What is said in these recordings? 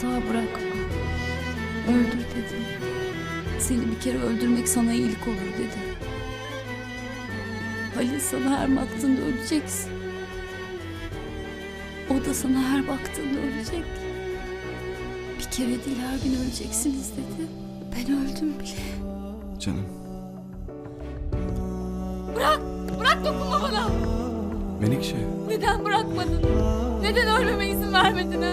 Sağ bırakma. Öldür dedi. Seni bir kere öldürmek sana iyilik olur dedi. Halil sana her baktığında öleceksin. O da sana her baktığında ölecek. Bir kere değil her gün öleceksiniz dedi. Ben öldüm bile. Canım. Bırak dokunma bana. Menekşe. Neden bırakmadın? Neden ölmeme izin vermedin ha?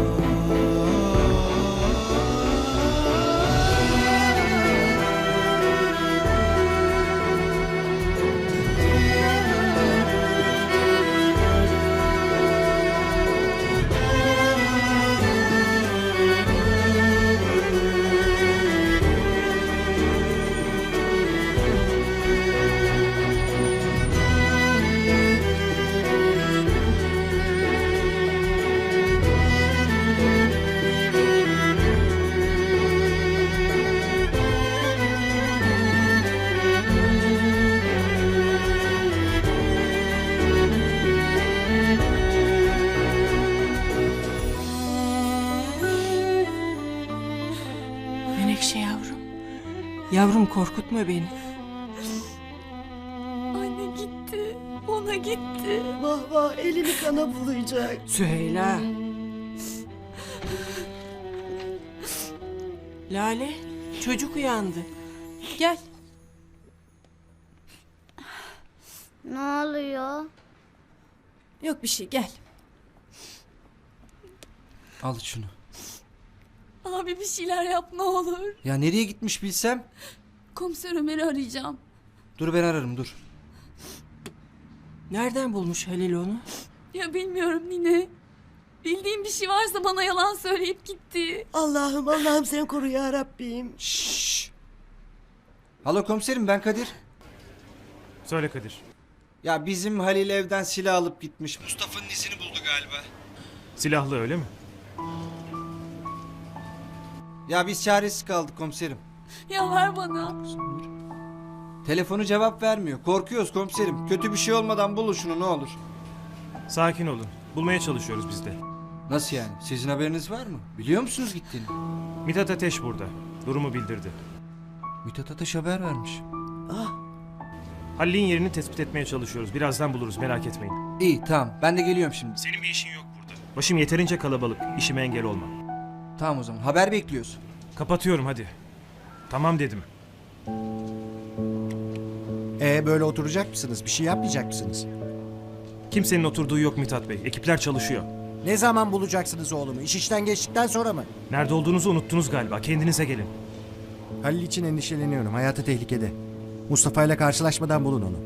Menekşe yavrum. Yavrum korkutma beni. Anne gitti. Ona gitti. Vah vah elini kana bulayacak. Süheyla. Lale, çocuk uyandı. Gel. Ne oluyor? Yok bir şey gel. Al şunu. Abi bir şeyler yap ne olur. Ya nereye gitmiş bilsem. Komiser Ömer'i arayacağım. Dur ben ararım dur. Nereden bulmuş Halil onu? Ya bilmiyorum Nine. Bildiğim bir şey varsa bana yalan söyleyip gitti. Allah'ım Allah'ım sen koru ya Rabbim. Şşş. Alo komiserim ben Kadir. Söyle Kadir. Ya bizim Halil evden silah alıp gitmiş. Mustafa'nın izini buldu galiba. Silahlı öyle mi? Ya biz çaresiz kaldık komiserim. Ya ver bana. Telefonu cevap vermiyor. Korkuyoruz komiserim. Kötü bir şey olmadan bulun şunu ne olur. Sakin olun. Bulmaya çalışıyoruz biz de. Nasıl yani? Sizin haberiniz var mı? Biliyor musunuz gittiğini? Mithat Ateş burada. Durumu bildirdi. Mithat Ateş haber vermiş. Ah Halil'in yerini tespit etmeye çalışıyoruz. Birazdan buluruz merak etmeyin. İyi tamam ben de geliyorum şimdi. Senin bir işin yok burada. Başım yeterince kalabalık. İşime engel olma. Tamam o zaman haber bekliyoruz. Kapatıyorum hadi. Tamam dedim. Ee böyle oturacak mısınız? Bir şey yapmayacak mısınız? Kimsenin oturduğu yok Mithat Bey. Ekipler çalışıyor. Ne zaman bulacaksınız oğlumu? İş işten geçtikten sonra mı? Nerede olduğunuzu unuttunuz galiba. Kendinize gelin. Halil için endişeleniyorum. Hayatı tehlikede. Mustafa ile karşılaşmadan bulun onu.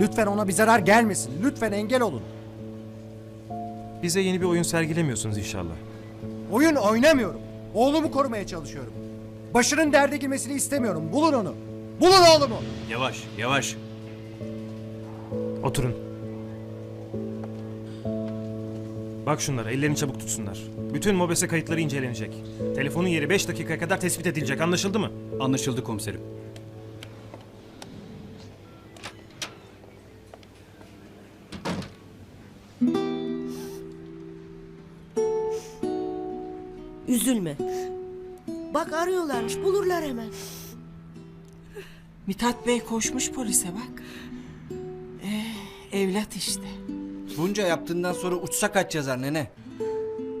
Lütfen ona bir zarar gelmesin. Lütfen engel olun. Bize yeni bir oyun sergilemiyorsunuz inşallah. Oyun oynamıyorum. Oğlumu korumaya çalışıyorum. Başının derde girmesini istemiyorum. Bulun onu. Bulun oğlumu. Yavaş, yavaş. Oturun. Bak şunlara, ellerini çabuk tutsunlar. Bütün mobese kayıtları incelenecek. Telefonun yeri 5 dakikaya kadar tespit edilecek, anlaşıldı mı? Anlaşıldı komiserim. Üzülme. Bak arıyorlarmış bulurlar hemen. Mithat Bey koşmuş polise bak. Ee, evlat işte. Bunca yaptığından sonra uçsa kaç yazar nene?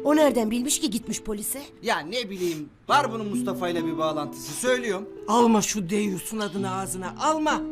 O nereden bilmiş ki gitmiş polise? Ya ne bileyim var bunun Mustafa ile bir bağlantısı söylüyorum. Alma şu deyyusun adını ağzına. Alma.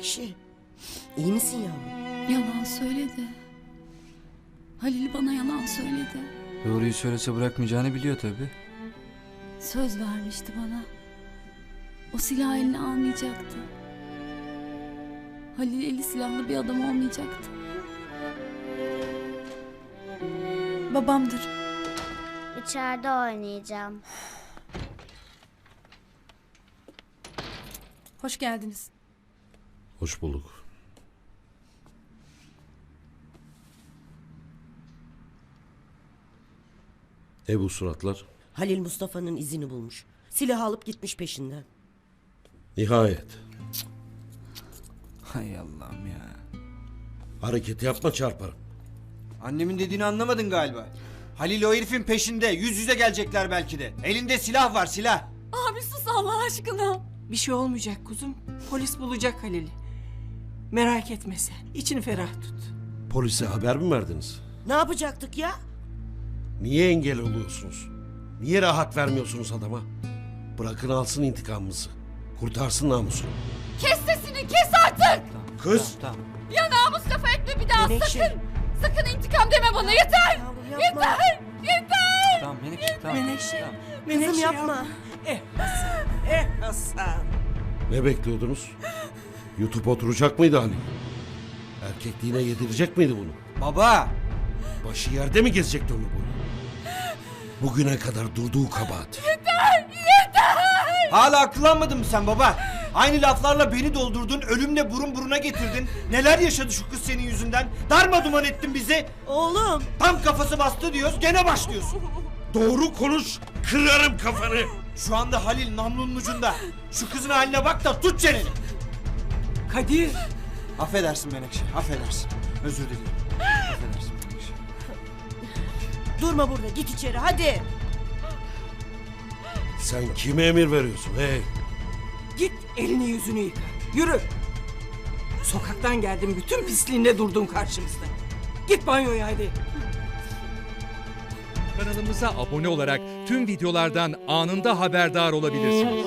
Menekşe. iyi misin yavrum? Yalan söyledi. Halil bana yalan söyledi. Doğruyu söylese bırakmayacağını biliyor tabi. Söz vermişti bana. O silah eline almayacaktı. Halil eli silahlı bir adam olmayacaktı. Babamdır. İçeride oynayacağım. Hoş geldiniz. Hoş bulduk. Ne bu suratlar? Halil Mustafa'nın izini bulmuş. Silah alıp gitmiş peşinden. Nihayet. Hay Allah'ım ya. Hareket yapma çarparım. Annemin dediğini anlamadın galiba. Halil o herifin peşinde. Yüz yüze gelecekler belki de. Elinde silah var silah. Abi sus Allah aşkına. Bir şey olmayacak kuzum. Polis bulacak Halil'i. Merak etme sen. İçini ferah tut. Polise haber mi verdiniz? Ne yapacaktık ya? Niye engel oluyorsunuz? Niye rahat vermiyorsunuz adama? Bırakın alsın intikamımızı. Kurtarsın namusunu. Kes sesini kes artık. Kız! Tamam. Ya Mustafa etme bir daha Menekşe. Sakın intikam deme bana yeter. Yavrum yapma. Tamam Menekşe tamam. Menekşe. Tamam. Menekşe Kızım yapma. Eh Hasan. Eh Hasan. Ne bekliyordunuz? YouTube oturacak mıydı hani? Erkekliğine yedirecek miydi bunu? Baba. Başı yerde mi gezecekti ömür boyu? Bugüne kadar durduğu kabahat. Hala akıllanmadın mı sen baba? Aynı laflarla beni doldurdun, ölümle burun buruna getirdin. Neler yaşadı şu kız senin yüzünden? Darma duman ettin bizi. Oğlum. Tam kafası bastı diyoruz, gene başlıyorsun. Doğru konuş, kırarım kafanı. Şu anda Halil namlunun ucunda. Şu kızın haline bak da tut çeneni. Kadir. Affedersin Menekşe, affedersin. Özür dilerim. Affedersin Menekşe. Durma burada git içeri hadi. Sen kime emir veriyorsun hey? Git elini yüzünü yıka. Yürü. Sokaktan geldin bütün pisliğinde durdun karşımızda. Git banyoya hadi. Kanalımıza abone olarak tüm videolardan anında haberdar olabilirsiniz.